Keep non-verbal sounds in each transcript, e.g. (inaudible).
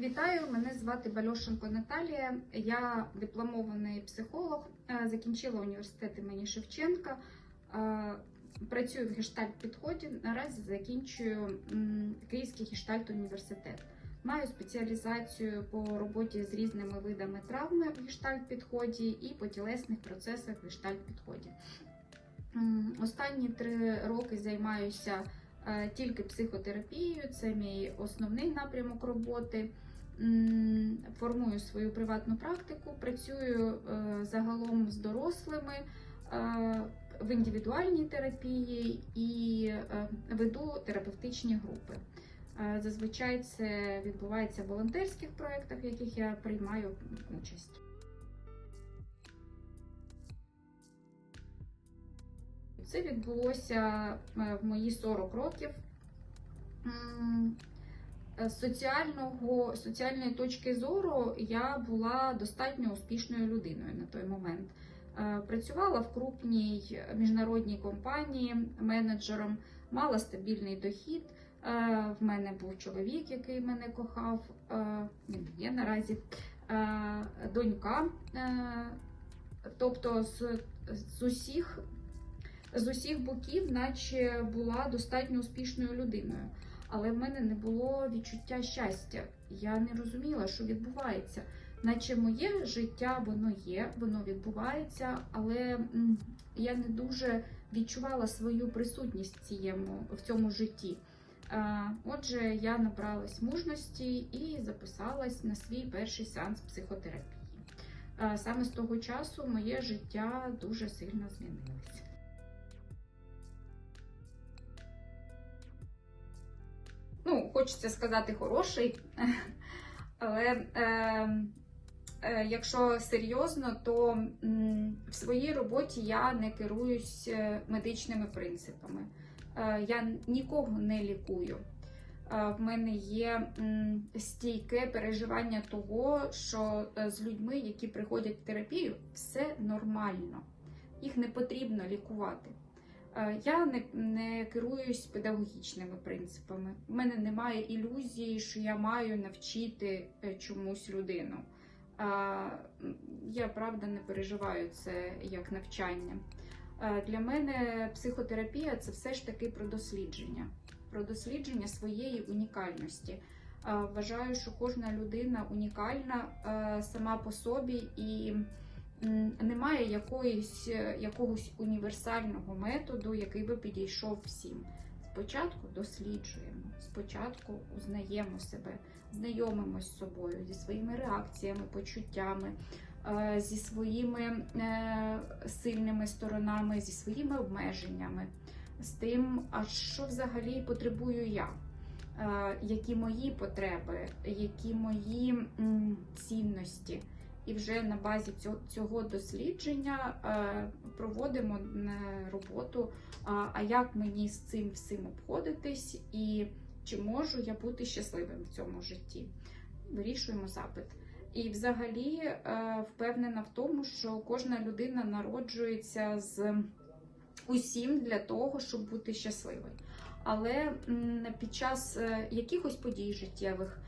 Вітаю, мене звати Бальошенко Наталія. Я дипломований психолог, е, закінчила університет імені Шевченка. е, Працюю в гештальт підході. Наразі закінчую Київський гештальт університет. Маю спеціалізацію по роботі з різними видами травми в гештальт підході і по тілесних процесах в гештальт підході. Останні три роки займаюся е, тільки психотерапією, це мій основний напрямок роботи. Формую свою приватну практику, працюю е, загалом з дорослими е, в індивідуальній терапії і е, веду терапевтичні групи. Зазвичай це відбувається в волонтерських проєктах, в яких я приймаю участь. Це відбулося в мої 40 років. М, е, З соціального, соціальної точки зору я була достатньо успішною людиною на той момент. Е, Працювала в крупній міжнародній компанії менеджером, мала стабільний дохід. Е, В мене був чоловік, який мене кохав. Він є наразі донька. Тобто з, з усіх з усіх боків, наче була достатньо успішною людиною. Але в мене не було відчуття щастя. Я не розуміла, що відбувається. Наче моє життя воно є, воно відбувається, але я не дуже відчувала свою присутність в цьому, в цьому житті. Отже, я набралась мужності і записалась на свій перший сеанс психотерапії. Саме з того часу моє життя дуже сильно змінилося. Ну, хочеться сказати хороший, (laughs) але е, е, якщо серйозно, то в своїй роботі я не керуюсь е, медичними принципами. Е, я нікого не лікую. Е, В мене є стійке переживання того, що е, з людьми, які приходять в терапію, все нормально. Їх не потрібно лікувати. Е, Я не, не керуюсь педагогічними принципами. У мене немає ілюзії, що я маю навчити е, чомусь людину. Е, Я правда не переживаю це як навчання. Для мене психотерапія це все ж таки про дослідження, про дослідження своєї унікальності. Вважаю, що кожна людина унікальна сама по собі і немає якоїсь, е, якогось універсального методу, який би підійшов всім. Спочатку досліджуємо, спочатку узнаємо себе, знайомимось з собою, зі своїми реакціями, почуттями, е, зі своїми е, сильними сторонами, зі своїми обмеженнями, з тим, а що взагалі потребую я. Які мої потреби, які мої цінності, і вже на базі цього, дослідження е, проводимо е, роботу. А, як мені з цим всім обходитись, і чи можу я бути щасливим в цьому житті? Вирішуємо запит. І взагалі е, впевнена в тому, що кожна людина народжується з усім для того, щоб бути щасливою. Але під час якихось подій життєвих,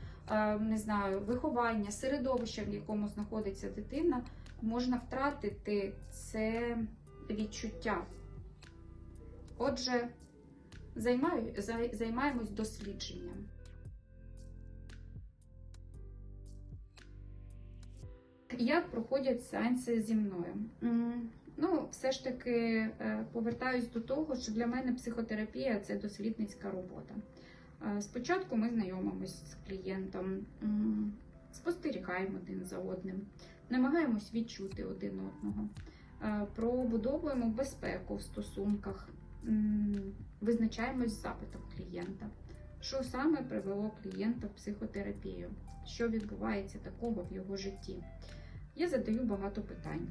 не знаю, виховання, середовища, в якому знаходиться дитина, можна втратити це відчуття. Отже, займаю, зай- займаємось дослідженням. Як проходять сеанси зі мною? Ну, все ж таки е, повертаюсь до того, що для мене психотерапія це дослідницька робота. Е, Спочатку ми знайомимось з клієнтом, спостерігаємо один за одним, намагаємось відчути один одного, е, пробудовуємо безпеку в стосунках, визначаємось з запитом клієнта. Що саме привело клієнта в психотерапію? Що відбувається такого в його житті? Я задаю багато питань.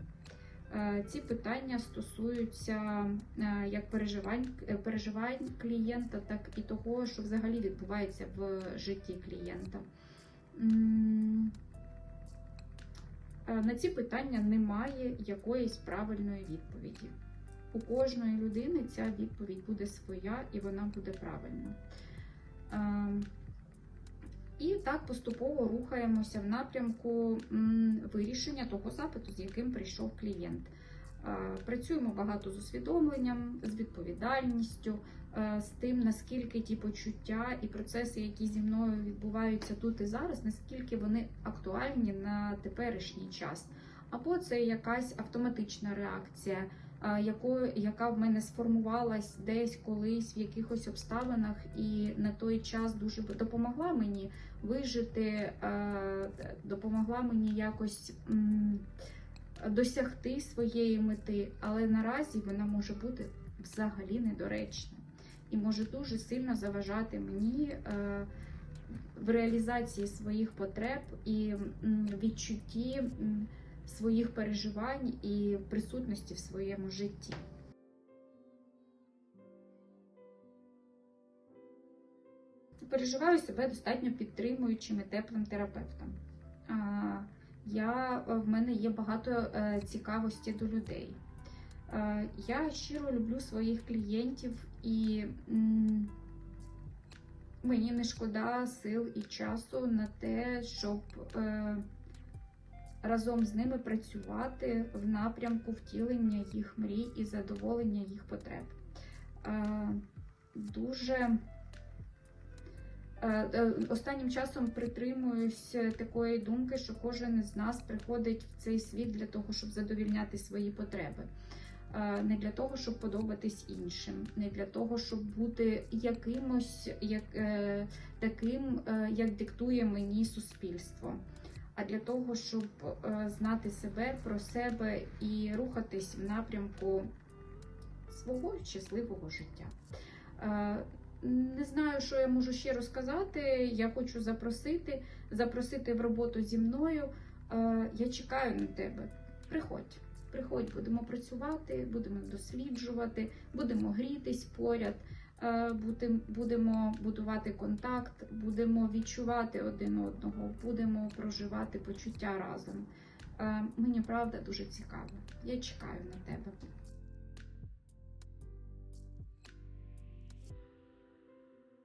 Е, Ці питання стосуються е, як переживань, е, переживань клієнта, так і того, що взагалі відбувається в житті клієнта. На ці питання немає якоїсь правильної відповіді. У кожної людини ця відповідь буде своя і вона буде правильна. І так поступово рухаємося в напрямку вирішення того запиту, з яким прийшов клієнт. Е, Працюємо багато з усвідомленням, з відповідальністю, е, з тим, наскільки ті почуття і процеси, які зі мною відбуваються тут і зараз, наскільки вони актуальні на теперішній час. Або це якась автоматична реакція, якою, яка в мене сформувалась десь колись в якихось обставинах, і на той час дуже допомогла мені вижити, допомогла мені якось. досягти своєї мети, але наразі вона може бути взагалі недоречна і може дуже сильно заважати мені в реалізації своїх потреб і відчутті своїх переживань і присутності в своєму житті. Переживаю себе достатньо підтримуючим і теплим терапевтом. Я, в мене є багато е, цікавості до людей. Е, я щиро люблю своїх клієнтів і мені не шкода сил і часу на те, щоб е, разом з ними працювати в напрямку втілення їх мрій і задоволення їх потреб. Е, дуже Е, е, Останнім часом притримуюсь такої думки, що кожен із нас приходить в цей світ для того, щоб задовільняти свої потреби. Не для того, щоб подобатись іншим, не для того, щоб бути якимось як, таким, як диктує мені суспільство, а для того, щоб е, знати себе про себе і рухатись в напрямку свого щасливого життя. Е, не знаю, що я можу ще розказати. Я хочу запросити, запросити в роботу зі мною. Е, Я чекаю на тебе. Приходь, приходь, будемо працювати, будемо досліджувати, будемо грітись поряд, будемо будувати контакт, будемо відчувати один одного, будемо проживати почуття разом. Е, Мені правда дуже цікаво. Я чекаю на тебе.